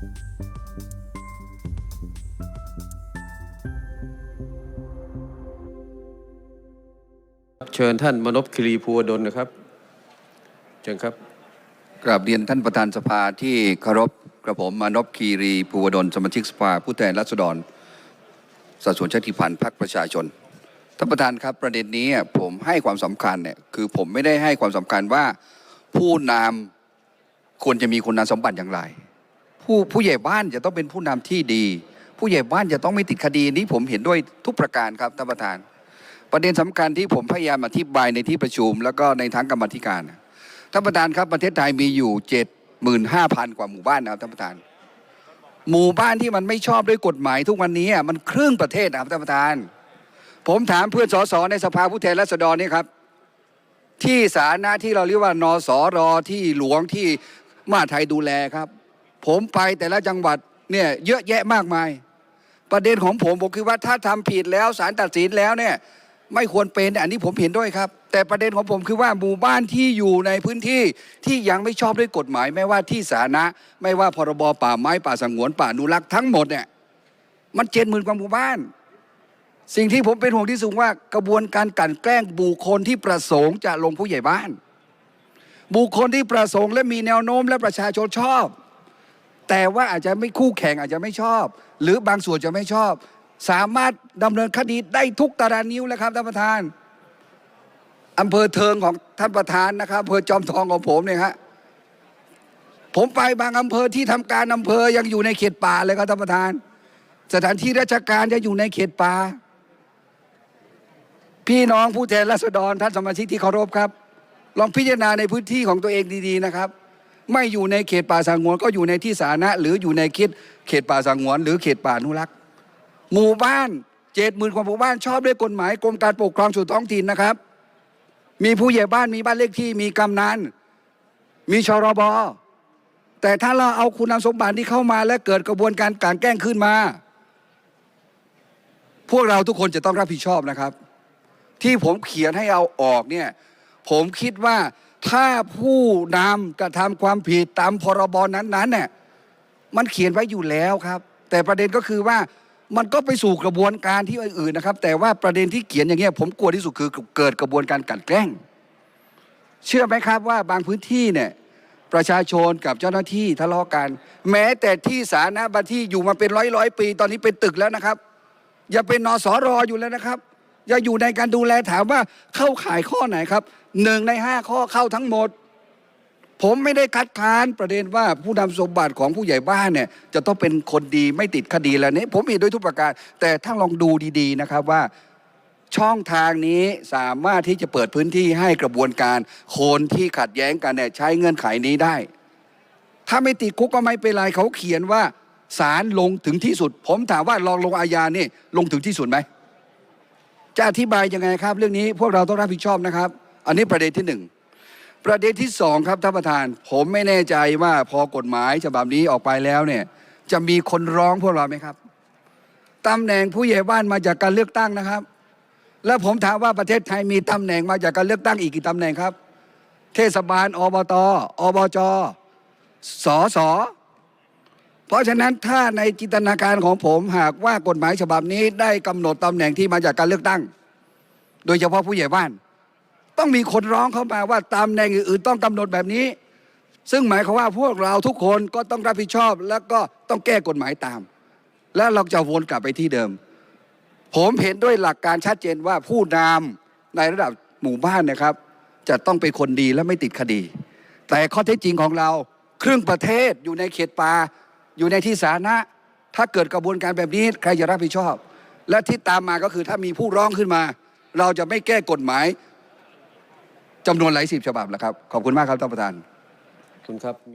เชิญท่านมนพคิรีภูวดลนะครับ เชิญครับกราบเรียนท่านประธานสภาที่เคารพกระผมมานพคีรีภูวดลสมาชิกสภาผู้แทนราษฎรสัดส่วนชาติพันธุ์พรรคประชาชนท่านประธานครับประเด็นนี้ผมให้ความสำคัญเนี่ยคือผมไม่ได้ให้ความสำคัญว่าผู้นำควรจะมีคุณสมบัติอย่างไร ผู้ผู้ใหญ่บ้านจะต้องเป็นผู้นำที่ดี ผู้ใหญ่บ้านจะต้องไม่ติดคดีนี้ผมเห็นด้วยทุกประการครับท่านประธาน ประเด็นสำคัญที่ผมพยายามอธิบายในที่ประชุม แล้วก็ในทั้งกรรมธิการท่านประธานครับประเทศไทยมีอยู่เจ็ดหมื่นห้าพันกว่าหมู่บ้านนะครับท่านประธาน หมู่บ้านที่มันไม่ชอบด้วยกฎหมายทุกวันนี้อะมันครึ่งประเทศนะครับท่านประธาน ผมถามเพื่อนสสในสภาผู้แทนราษฎรนี่ครับที่สาธารณะที่เราเรียกว่านสรที่หลวงที่มหาไทยดูแลครับ ผมไปแต่ละจังหวัดเนี่ยเยอะแยะมากมาย ประเด็นของผมผมคือว่าถ้าทำผิดแล้วศาลตัดสินแล้วเนี่ยไม่ควรเป็นอันนี้ผมเห็นด้วยครับ แต่ประเด็นของผมคือว่าหมู่บ้านที่อยู่ในพื้นที่ที่ยังไม่ชอบด้วยกฎหมาย ไม่ว่าที่สาธารณะ ไม่ว่าพรบป่าไม้ป่าสงวนป่าอนุรักษ์ทั้งหมดเนี่ยมันเจ็ดหมื่นกว่าหมู่บ้าน สิ่งที่ผมเป็นห่วงที่สุดว่ากระบวนการกลั่นแกล้งบุคคลที่ประสงค์จะลงผู้ใหญ่บ้าน บุคคลที่ประสงค์และมีแนวโน้มและประชาชนชอบ แต่ว่าอาจจะไม่คู่แข่งอาจจะไม่ชอบ หรือบางส่วนจะไม่ชอบ สามารถดำเนินคดีได้ทุกตารางนิ้วแล้วครับท่านประธานอำเภอเทิงของท่านประธานนะครับอำเภอจอมทองของผมเนี่ยฮะผมไปบางอำเภอที่ทำการอำเภอยังอยู่ในเขตป่าเลยครับท่านประธาน สถานที่ราชการจะอยู่ในเขตป่าพี่น้องผู้แทนราษฎรท่านสมาชิกที่เคารพครับ ลองพิจารณาในพื้นที่ของตัวเองดีๆนะครับ ไม่อยู่ในเขตป่าสงวน ก็อยู่ในที่สาธารณะหรืออยู่ในเขตเขตป่าสงวน หรือเขตป่าอนุรักษ์ หมู่บ้านเจ็ดหมื่นกว่าหมู่บ้านชอบด้วยกฎหมายกรมการปกครองส่วนท้องถิ่นนะครับ มีผู้ใหญ่บ้านมีบ้านเลขที่มีกำนันมีชรบแต่ถ้าเราเอาคุณสมบัติที่เข้ามาและเกิดกระบวนการกลั่นแกล้งขึ้นมา พวกเราทุกคนจะต้องรับผิดชอบนะครับ ที่ผมเขียนให้เอาออกเนี่ย ผมคิดว่า ถ้าผู้นำกระทำความผิดตามพรบนั้นๆเนี่ยมันเขียนไว้อยู่แล้วครับ แต่ประเด็นก็คือว่ามันก็ไปสู่กระบวนการที่อื่นๆนะครับ แต่ว่าประเด็นที่เขียนอย่างเงี้ยผมกลัวที่สุดคือเกิดกระบวนการกันแกล้ง เชื่อไหมครับว่าบางพื้นที่เนี่ยประชาชนกับเจ้าหน้าที่ทะเลาะกัน แม้แต่ที่สาธารณะบางที่อยู่มาเป็นร้อยร้อยปี ตอนนี้เป็นตึกแล้วนะครับ อย่าเป็นนสรออยู่แล้วนะครับ อย่าอยู่ในการดูแลถามว่าเข้าข่ายข้อไหนครับหนึ่งในห้าข้อเข้าทั้งหมด ผมไม่ได้คัดค้านประเด็นว่าผู้นำสมบัติของผู้ใหญ่บ้านเนี่ยจะต้องเป็นคนดีไม่ติดคดีแล้วนี้ผมเห็นด้วยทุกประการ แต่ถ้าลองดูดีๆนะครับว่าช่องทางนี้สามารถที่จะเปิดพื้นที่ให้กระบวนการคนที่ขัดแย้งกันเนี่ยใช้เงื่อนไขนี้ได้ ถ้าไม่ติดคุกก็ไม่เป็นไรเขาเขียนว่าศาลลงถึงที่สุด ผมถามว่าลองลงอาญานี่ลงถึงที่สุดไหม จะอธิบายยังไงครับ เรื่องนี้พวกเราต้องรับผิดชอบนะครับ อันนี้ประเด็นที่หนึ่งประเด็นที่สองครับท่านประธาน ผมไม่แน่ใจว่าพอกฎหมายฉบับนี้ออกไปแล้วเนี่ย จะมีคนร้องพวกเราไหมครับตำแหน่งผู้ใหญ่บ้านมาจากการเลือกตั้งนะครับ แล้วผมถามว่าประเทศไทยมีตำแหน่งมาจากการเลือกตั้งอีกกี่ตำแหน่งครับ เทศบาลอบตอบจสส เพราะฉะนั้นถ้าในจินตนาการของผมหากว่ากฎหมายฉบับนี้ได้กำหนดตำแหน่งที่มาจากการเลือกตั้ง โดยเฉพาะผู้ใหญ่บ้าน ต้องมีคนร้องเข้ามาว่าตำแหน่งอื่นๆต้องกำหนดแบบนี้ ซึ่งหมายความว่าพวกเราทุกคนก็ต้องรับผิดชอบ แล้วก็ต้องแก้กฎหมายตาม แล้วเราจะวนกลับไปที่เดิม ผมเห็นด้วยหลักการชัดเจนว่าผู้นำในระดับหมู่บ้านนะครับ จะต้องเป็นคนดีและไม่ติดคดี แต่ข้อเท็จจริงของเราครึ่งประเทศอยู่ในเขตป่า อยู่ในที่สาธารณะ ถ้าเกิดกระบวนการแบบนี้ใครจะรับผิดชอบ และที่ตามมาก็คือถ้ามีผู้ร้องขึ้นมา เราจะไม่แก้กฎหมายจำนวนหลายสิบฉบับแล้วครับ ขอบคุณมากครับท่านประธานขอบคุณครับ